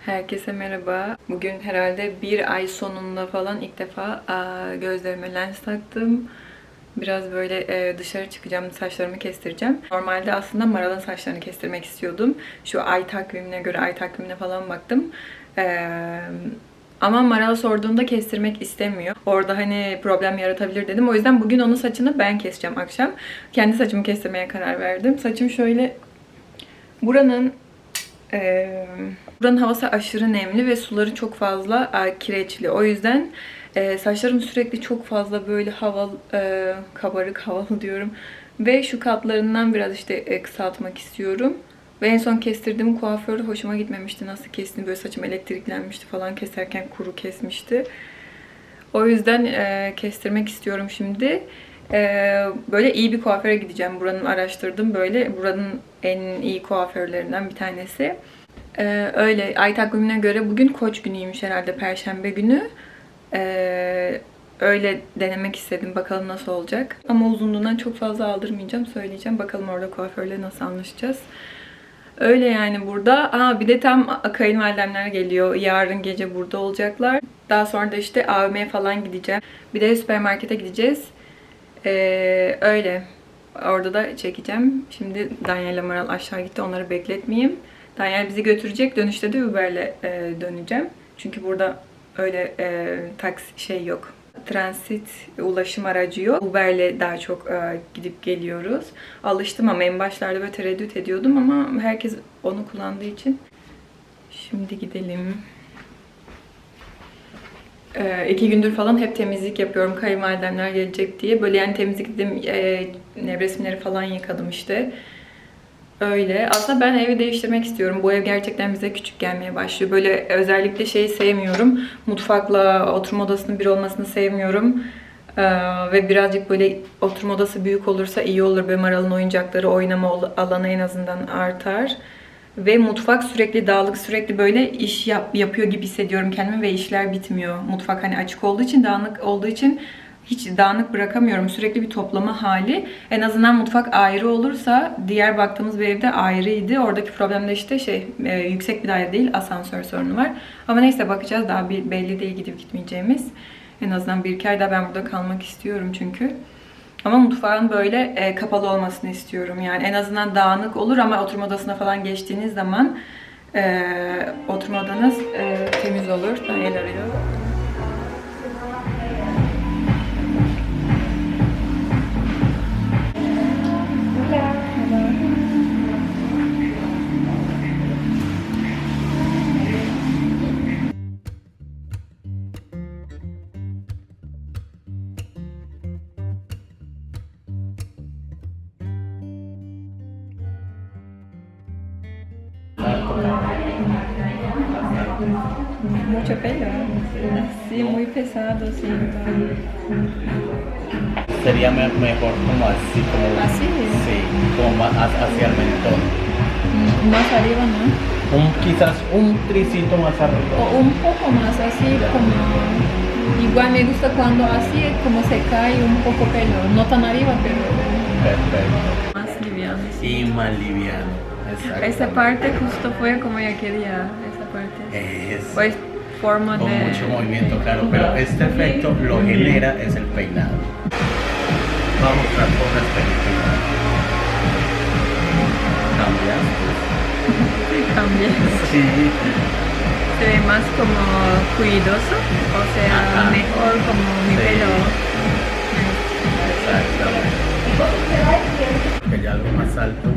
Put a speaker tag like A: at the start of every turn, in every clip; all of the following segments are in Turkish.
A: Herkese merhaba. Bugün herhalde bir ay sonunda falan ilk defa gözlerime lens taktım. Biraz böyle e, dışarı çıkacağım, saçlarımı kestireceğim. Normalde aslında Maral'ın saçlarını kestirmek istiyordum. Şu ay takvimine göre ay takvimine falan baktım. Ama Maral sorduğunda kestirmek istemiyor. Orada hani problem yaratabilir dedim. O yüzden bugün onun saçını ben keseceğim akşam. Kendi saçımı kestirmeye karar verdim. Saçım şöyle buranın ee, buranın havası aşırı nemli ve suları çok fazla e, kireçli. O yüzden e, saçlarım sürekli çok fazla böyle havalı, e, kabarık havalı diyorum. Ve şu katlarından biraz işte e, kısaltmak istiyorum. Ve en son kestirdiğim kuaför hoşuma gitmemişti. Nasıl kestiğini böyle saçım elektriklenmişti falan keserken kuru kesmişti. O yüzden e, kestirmek istiyorum şimdi. E, böyle iyi bir kuaföre gideceğim. Buranın araştırdım böyle. Buranın en iyi kuaförlerinden bir tanesi. E, öyle ay takvimine göre bugün koç günüymüş herhalde perşembe günü. E, öyle denemek istedim. Bakalım nasıl olacak. Ama uzunluğundan çok fazla aldırmayacağım. Söyleyeceğim. Bakalım orada kuaförle nasıl anlaşacağız. Öyle yani burada. Aa bir de tam kayınvalidemler geliyor. Yarın gece burada olacaklar. Daha sonra da işte AVM'ye falan gideceğim. Bir de süpermarkete gideceğiz. Ee, öyle. Orada da çekeceğim. Şimdi Daniel Amaral aşağı gitti. Onları bekletmeyeyim. Daniel bizi götürecek. Dönüşte de Uber'le e, döneceğim. Çünkü burada öyle e, taksi şey yok. Transit ulaşım aracı yok. Uber'le daha çok e, gidip geliyoruz. Alıştım ama en başlarda böyle tereddüt ediyordum ama herkes onu kullandığı için. Şimdi gidelim. Ee, iki gündür falan hep temizlik yapıyorum kayınvalidemler gelecek diye. Böyle yani temizlik dedim, e, nevresimleri falan yıkadım işte. Öyle. Aslında ben evi değiştirmek istiyorum. Bu ev gerçekten bize küçük gelmeye başlıyor. Böyle özellikle şeyi sevmiyorum. Mutfakla oturma odasının bir olmasını sevmiyorum. Ee, ve birazcık böyle oturma odası büyük olursa iyi olur. Böyle Maral'ın oyuncakları oynama alanı en azından artar. Ve mutfak sürekli dağılık, sürekli böyle iş yap, yapıyor gibi hissediyorum kendimi ve işler bitmiyor. Mutfak hani açık olduğu için, dağınık olduğu için hiç dağınık bırakamıyorum. Sürekli bir toplama hali. En azından mutfak ayrı olursa diğer baktığımız bir evde ayrıydı. Oradaki problem de işte şey e, yüksek bir daire değil asansör sorunu var. Ama neyse bakacağız daha bir belli değil gidip gitmeyeceğimiz. En azından bir iki ay daha ben burada kalmak istiyorum çünkü. Ama mutfağın böyle e, kapalı olmasını istiyorum. Yani en azından dağınık olur ama oturma odasına falan geçtiğiniz zaman e, oturma odanız e, temiz olur. Daniel arıyor.
B: Mejor como así, como
A: ¿Así?
B: Sí, como más hacia el mentón.
A: Más arriba, ¿no?
B: Un, quizás un tricito más arriba.
A: O un poco más así como... Igual me gusta cuando así como se cae un poco pelo. No tan arriba, pero
B: Perfecto.
A: más liviano. sí.
B: Y más liviano.
A: Esa parte justo fue como yo quería. Esa parte.
B: Es
A: Pues forma
B: con
A: de...
B: mucho movimiento, claro, pero este efecto lo genera es el peinado. Vamos a las películas. ¿Cambiaste?
A: Cambia.
B: Sí.
A: Se ve más como cuidoso. O sea,
B: Ajá.
A: mejor como mi
B: Sí.
A: pelo.
B: Exactamente. Que ya algo más alto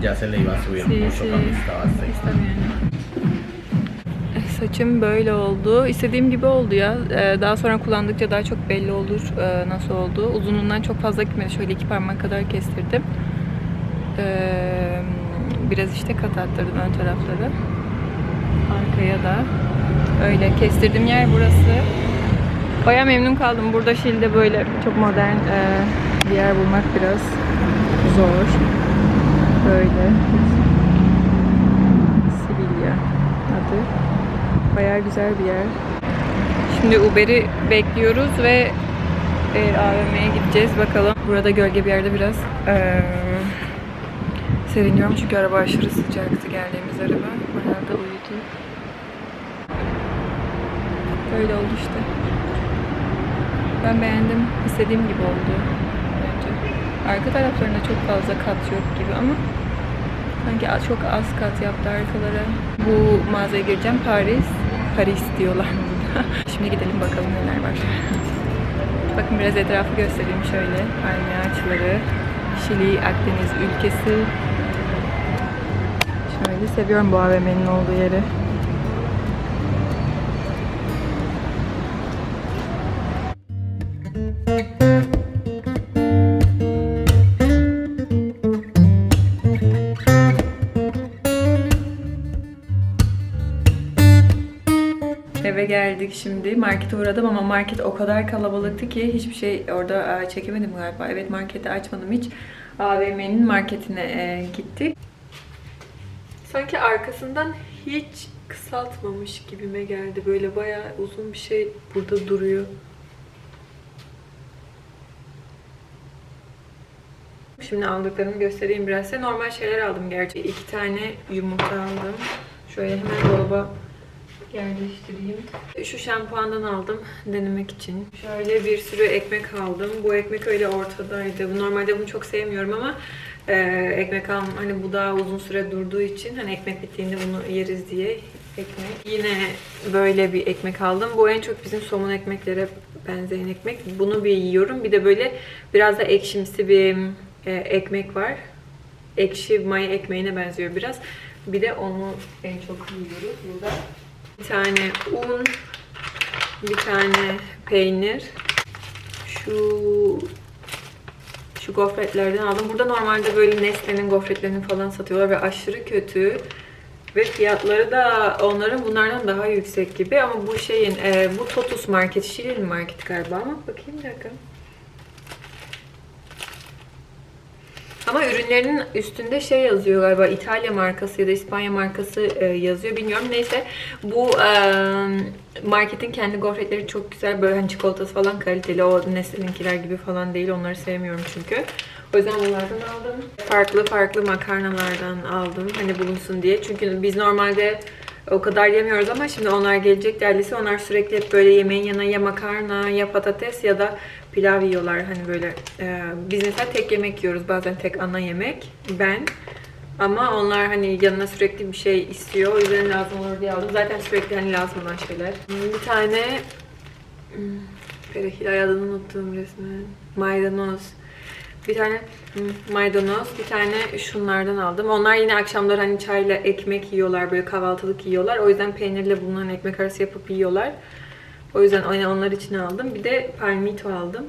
B: ya se le iba a subir
A: Sí,
B: mucho
A: sí.
B: cuando estaba así.
A: Está bien. Saçım böyle oldu. İstediğim gibi oldu ya. Ee, Daha sonra kullandıkça daha çok belli olur e, nasıl oldu. Uzunluğundan çok fazla gitmedi. Şöyle iki parmak kadar kestirdim. Ee, Biraz işte kat attırdım ön tarafları. Arkaya da. Öyle. Kestirdiğim yer burası. Baya memnun kaldım. Burada Şili'de böyle çok modern e, bir yer bulmak biraz zor. Böyle. Sivilya adı. Bayağı güzel bir yer. Şimdi Uber'i bekliyoruz ve e, AVM'ye gideceğiz bakalım. Burada gölge bir yerde biraz e, seriniyorum çünkü araba aşırı sıcaktı geldiğimiz araba. Bayağı da uyudu. Böyle oldu işte. Ben beğendim. İstediğim gibi oldu. Bence. Arka taraflarında çok fazla kat yok gibi ama sanki çok az kat yaptı arkalara. Bu mağazaya gireceğim. Paris. Paris diyorlar. Şimdi gidelim bakalım neler var. Bakın biraz etrafı göstereyim şöyle. Palmiye ağaçları. Şili, Akdeniz ülkesi. Şöyle seviyorum bu AVM'nin olduğu yeri. Eve geldik şimdi. Markete uğradım ama market o kadar kalabalıktı ki hiçbir şey orada e, çekemedim galiba. Evet marketi açmadım hiç. AVM'nin marketine e, gittik. Sanki arkasından hiç kısaltmamış gibime geldi. Böyle bayağı uzun bir şey burada duruyor. Şimdi aldıklarımı göstereyim biraz size. Normal şeyler aldım gerçi. İki tane yumurta aldım. Şöyle hemen dolaba yerleştireyim. Şu şampuandan aldım denemek için. Şöyle bir sürü ekmek aldım. Bu ekmek öyle ortadaydı. Normalde bunu çok sevmiyorum ama e, ekmek alm hani bu daha uzun süre durduğu için hani ekmek bittiğinde bunu yeriz diye ekmek. Yine böyle bir ekmek aldım. Bu en çok bizim somun ekmeklere benzeyen ekmek. Bunu bir yiyorum. Bir de böyle biraz da ekşimsi bir e, ekmek var. Ekşi maya ekmeğine benziyor biraz. Bir de onu en çok yiyoruz burada. Bir tane un, bir tane peynir. Şu şu gofretlerden aldım. Burada normalde böyle Nestle'nin gofretlerini falan satıyorlar ve aşırı kötü. Ve fiyatları da onların bunlardan daha yüksek gibi. Ama bu şeyin, e, bu Totus Market, Şirin Market galiba ama bakayım bir dakika. Ama ürünlerinin üstünde şey yazıyor galiba İtalya markası ya da İspanya markası e, yazıyor bilmiyorum. Neyse bu e, marketin kendi gofretleri çok güzel böyle hani çikolatası falan kaliteli. O Nestle'ninkiler gibi falan değil. Onları sevmiyorum çünkü. O yüzden bunlardan aldım. Farklı farklı makarnalardan aldım. Hani bulunsun diye. Çünkü biz normalde o kadar yemiyoruz ama şimdi onlar gelecek derlisi. Onlar sürekli hep böyle yemeğin yanına ya makarna ya patates ya da pilav yiyorlar. Hani böyle e, biz mesela tek yemek yiyoruz. Bazen tek ana yemek. Ben. Ama onlar hani yanına sürekli bir şey istiyor. O yüzden lazım olur diye aldım. Zaten sürekli hani lazım olan şeyler. Bir tane perehil adını unuttum resmen. Maydanoz. Bir tane maydanoz, bir tane şunlardan aldım. Onlar yine akşamlar hani çayla ekmek yiyorlar, böyle kahvaltılık yiyorlar. O yüzden peynirle bulunan ekmek arası yapıp yiyorlar. O yüzden yine onlar için aldım. Bir de palmito aldım.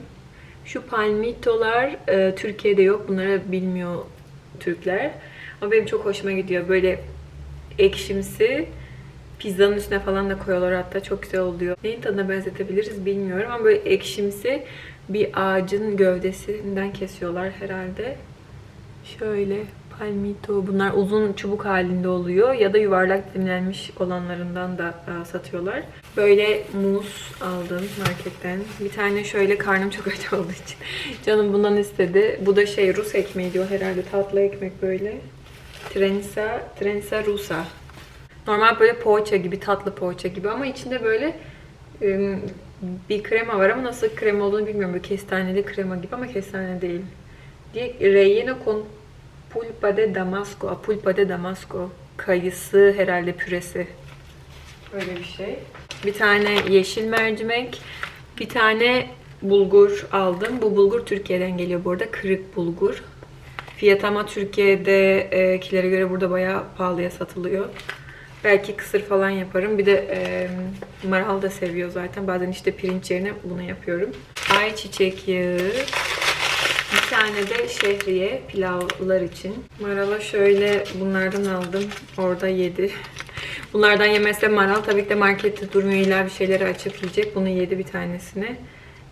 A: Şu palmitolar e, Türkiye'de yok. Bunları bilmiyor Türkler. Ama benim çok hoşuma gidiyor. Böyle ekşimsi. Pizzanın üstüne falan da koyuyorlar hatta. Çok güzel oluyor. Neyin tadına benzetebiliriz bilmiyorum ama böyle ekşimsi bir ağacın gövdesinden kesiyorlar herhalde. Şöyle palmito. Bunlar uzun çubuk halinde oluyor ya da yuvarlak dilimlenmiş olanlarından da e, satıyorlar. Böyle muz aldım marketten. Bir tane şöyle karnım çok aç olduğu için canım bundan istedi. Bu da şey Rus ekmeği diyor herhalde tatlı ekmek böyle. Trenisa, Trenisa Rusa. Normal böyle poğaça gibi, tatlı poğaça gibi ama içinde böyle ım, bir krema var ama nasıl krema olduğunu bilmiyorum. Böyle kestaneli krema gibi ama kestane değil. Diye relleno con pulpa de damasco. a Pulpa de damasco. Kayısı herhalde püresi. Öyle bir şey. Bir tane yeşil mercimek. Bir tane bulgur aldım. Bu bulgur Türkiye'den geliyor bu arada. Kırık bulgur. Fiyat ama Türkiye'dekilere göre burada bayağı pahalıya satılıyor. Belki kısır falan yaparım. Bir de e, maral da seviyor zaten. Bazen işte pirinç yerine bunu yapıyorum. Ayçiçek yağı. Tane de şehriye pilavlar için. Marala şöyle bunlardan aldım. Orada yedi. Bunlardan yemezse maral tabii ki de markette durmuyor. İlla bir şeyleri açıp yiyecek. Bunu yedi bir tanesini.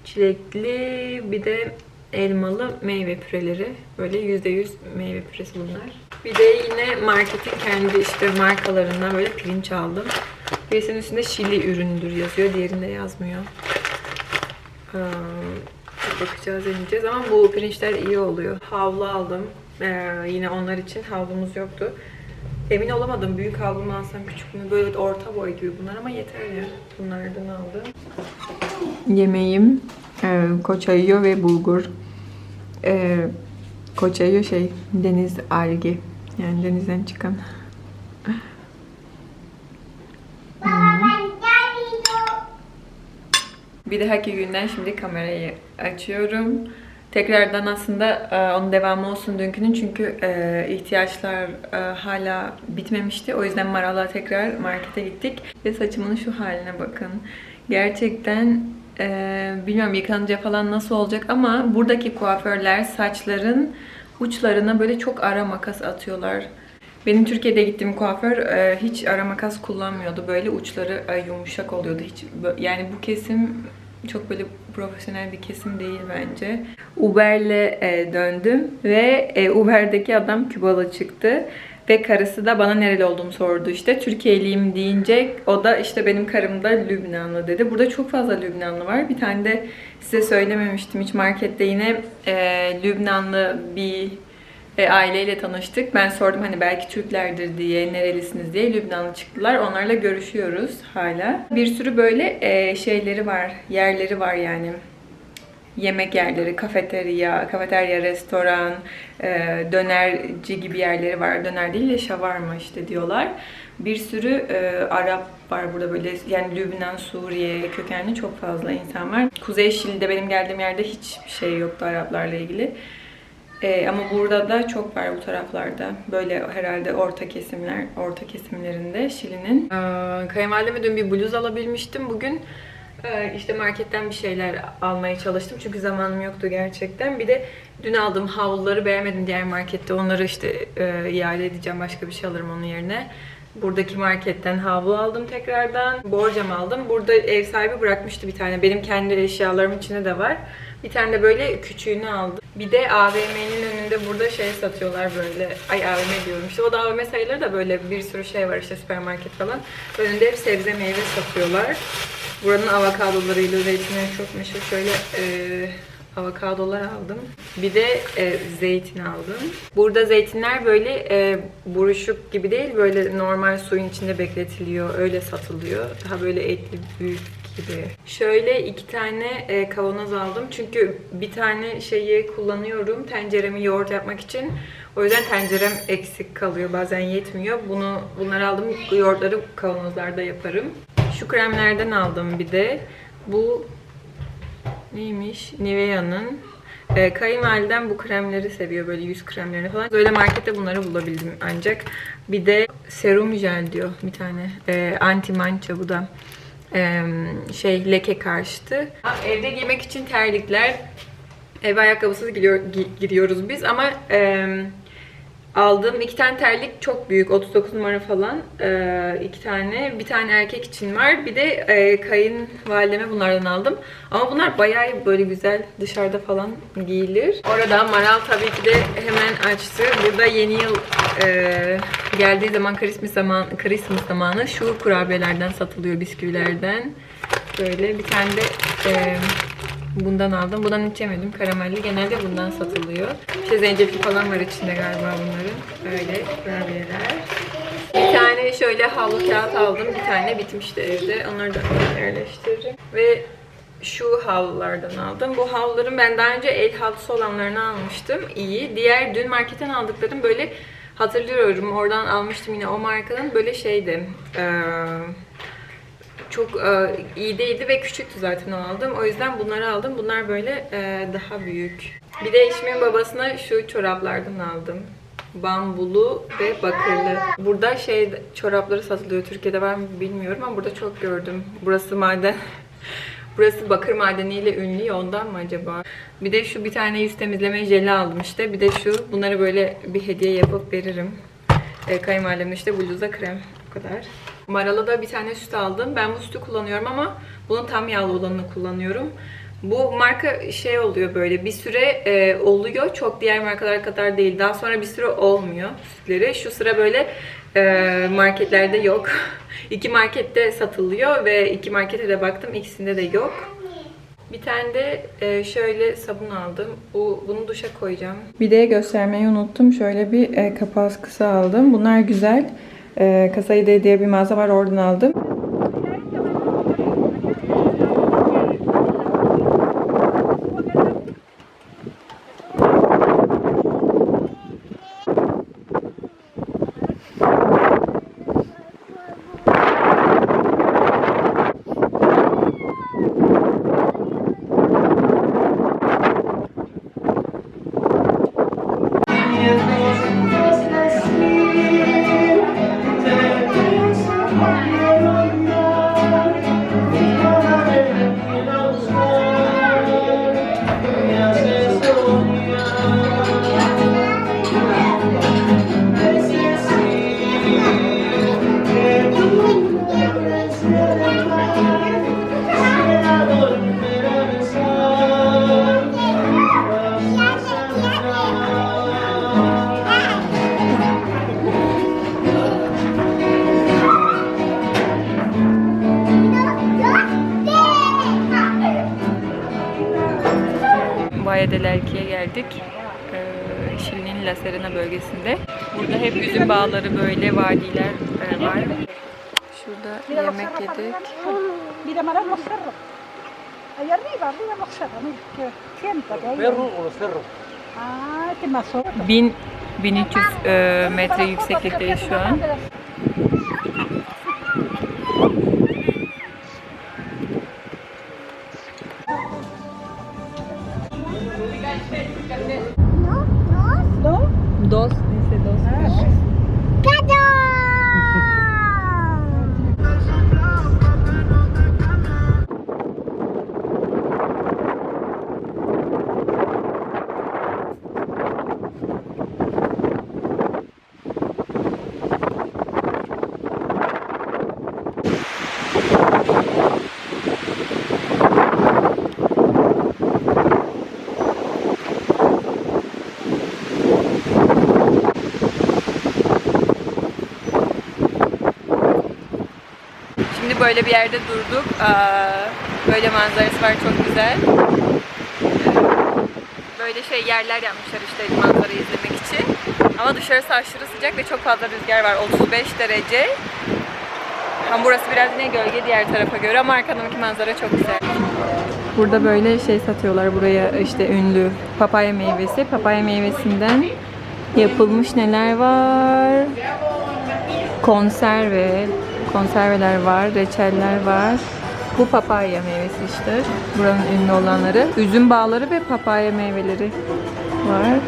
A: Çilekli bir de elmalı meyve püreleri. Böyle %100 meyve püresi bunlar. Bir de yine marketin kendi işte markalarından böyle pirinç aldım. Birisinin üstünde Şili ürünüdür yazıyor. Diğerinde yazmıyor. Ee, bakacağız, deneyeceğiz ama bu pirinçler iyi oluyor. Havlu aldım. Ee, yine onlar için havlumuz yoktu. Emin olamadım büyük havlu mu alsam küçük mü böyle orta boy gibi bunlar ama yeter ya. Bunlardan aldım. Yemeğim e, koçayıyor ve bulgur. E, koçayıyor şey deniz algi yani denizden çıkan. Bir dahaki günden şimdi kamerayı açıyorum. Tekrardan aslında e, onun devamı olsun dünkünün çünkü e, ihtiyaçlar e, hala bitmemişti. O yüzden Maral'a tekrar markete gittik. Ve saçımın şu haline bakın. Gerçekten bilmiyorum yıkanınca falan nasıl olacak ama buradaki kuaförler saçların uçlarına böyle çok ara makas atıyorlar. Benim Türkiye'de gittiğim kuaför hiç ara makas kullanmıyordu. Böyle uçları yumuşak oluyordu. Hiç yani bu kesim çok böyle profesyonel bir kesim değil bence. Uber'le e, döndüm ve e, Uber'deki adam Kübalı çıktı. Ve karısı da bana nereli olduğumu sordu işte. Türkiye'liyim deyince o da işte benim karım da Lübnanlı dedi. Burada çok fazla Lübnanlı var. Bir tane de size söylememiştim hiç markette yine e, Lübnanlı bir e, aileyle tanıştık. Ben sordum hani belki Türklerdir diye, nerelisiniz diye. Lübnanlı çıktılar. Onlarla görüşüyoruz hala. Bir sürü böyle e, şeyleri var, yerleri var yani. Yemek yerleri, kafeterya, kafeterya, restoran, e, dönerci gibi yerleri var. Döner değil de şavarma işte diyorlar. Bir sürü e, Arap var burada böyle yani Lübnan, Suriye kökenli çok fazla insan var. Kuzey Şili'de benim geldiğim yerde hiçbir şey yoktu Araplarla ilgili. Ee, ama burada da çok var bu taraflarda. Böyle herhalde orta kesimler, orta kesimlerinde Şili'nin. Ee, kayınvalideme dün bir bluz alabilmiştim. Bugün e, işte marketten bir şeyler almaya çalıştım. Çünkü zamanım yoktu gerçekten. Bir de dün aldığım havluları beğenmedim diğer markette. Onları işte e, iade edeceğim. Başka bir şey alırım onun yerine. Buradaki marketten havlu aldım tekrardan. Borcam aldım. Burada ev sahibi bırakmıştı bir tane. Benim kendi eşyalarımın içinde de var. Bir tane de böyle küçüğünü aldım. Bir de AVM'nin önünde burada şey satıyorlar böyle. Ay AVM diyorum işte. O da AVM sayılır da böyle bir sürü şey var işte süpermarket falan. Önünde hep sebze meyve satıyorlar. Buranın avokadolarıyla zeytinleri çok meşhur. Şöyle e, avokadolar aldım. Bir de e, zeytin aldım. Burada zeytinler böyle e, buruşuk gibi değil, böyle normal suyun içinde bekletiliyor. Öyle satılıyor. Daha böyle etli büyük gibi. Şöyle iki tane e, kavanoz aldım. Çünkü bir tane şeyi kullanıyorum tenceremi yoğurt yapmak için. O yüzden tencerem eksik kalıyor. Bazen yetmiyor. Bunu bunları aldım. Yoğurtları kavanozlarda yaparım. Şu kremlerden aldım bir de. Bu neymiş? Nivea'nın. E, kayınvalidem bu kremleri seviyor böyle yüz kremlerini falan. Böyle markette bunları bulabildim ancak. Bir de serum jel diyor bir tane. E, anti mança bu da. Şey leke karşıtı. Evde giymek için terlikler. Ev ayakkabısız gidiyor, gi- gidiyoruz biz ama e, aldığım iki tane terlik çok büyük. 39 numara falan. E, iki tane. Bir tane erkek için var. Bir de e, kayınvalideme bunlardan aldım. Ama bunlar bayağı böyle güzel dışarıda falan giyilir. Orada Maral tabii ki de hemen açtı. Burada yeni yıl e, geldiği zaman Christmas zaman Christmas zamanı şu kurabiyelerden satılıyor bisküvilerden. Böyle bir tane de e, bundan aldım. Bundan hiç yemedim. Karamelli. Genelde bundan satılıyor. İşte zencefil falan var içinde galiba bunların. Öyle kurabiyeler. Bir tane şöyle havlu kağıt aldım. Bir tane bitmişti evde. Onları da yerleştiririm. Ve şu havlulardan aldım. Bu havluların ben daha önce el havlusu olanlarını almıştım. İyi. Diğer dün marketten aldıklarım böyle hatırlıyorum. Oradan almıştım yine o markanın böyle şeydi. Eee çok e, iyi değildi ve küçüktü zaten o aldım. O yüzden bunları aldım. Bunlar böyle e, daha büyük. Bir de eşimin babasına şu çoraplardan aldım. Bambulu ve bakırlı. Burada şey çorapları satılıyor. Türkiye'de var mı bilmiyorum ama burada çok gördüm. Burası maden. Burası bakır madeniyle ünlü ondan mı acaba? Bir de şu bir tane yüz temizleme jeli aldım işte. Bir de şu bunları böyle bir hediye yapıp veririm. E, kayınvalidemin işte bluza krem. Bu kadar. Marala da bir tane süt aldım. Ben bu sütü kullanıyorum ama bunun tam yağlı olanını kullanıyorum. Bu marka şey oluyor böyle bir süre e, oluyor. Çok diğer markalar kadar değil. Daha sonra bir süre olmuyor sütleri. Şu sıra böyle e, marketlerde yok. iki markette satılıyor ve iki markete de baktım ikisinde de yok. Bir tane de e, şöyle sabun aldım. Bu bunu duşa koyacağım. De göstermeyi unuttum. Şöyle bir e, kapağı askısı aldım. Bunlar güzel. E, Kasayı diye bir mağaza var oradan aldım. Valle del Elqui'ye geldik. Ee, Şili'nin La Serena bölgesinde. Burada hep üzüm bağları böyle vadiler e, var. Şurada yemek yedik.
C: Allá arriba, arriba los cerros. Mira, que siéntate ahí.
B: o los cerros?
C: Ah, qué más otro.
A: 1000 1300 e, metre yükseklikteyiz şu an. Böyle bir yerde durduk. Böyle manzarası var çok güzel. Böyle şey yerler yapmışlar işte manzarayı izlemek için. Ama dışarısı aşırı sıcak ve çok fazla rüzgar var. 35 derece. Ama burası biraz yine gölge diğer tarafa göre ama arkamdaki manzara çok güzel. Burada böyle şey satıyorlar buraya işte ünlü papaya meyvesi. Papaya meyvesinden yapılmış neler var? konserve, konserveler var, reçeller var. Bu papaya meyvesi işte. Buranın ünlü olanları. Üzüm bağları ve papaya meyveleri var.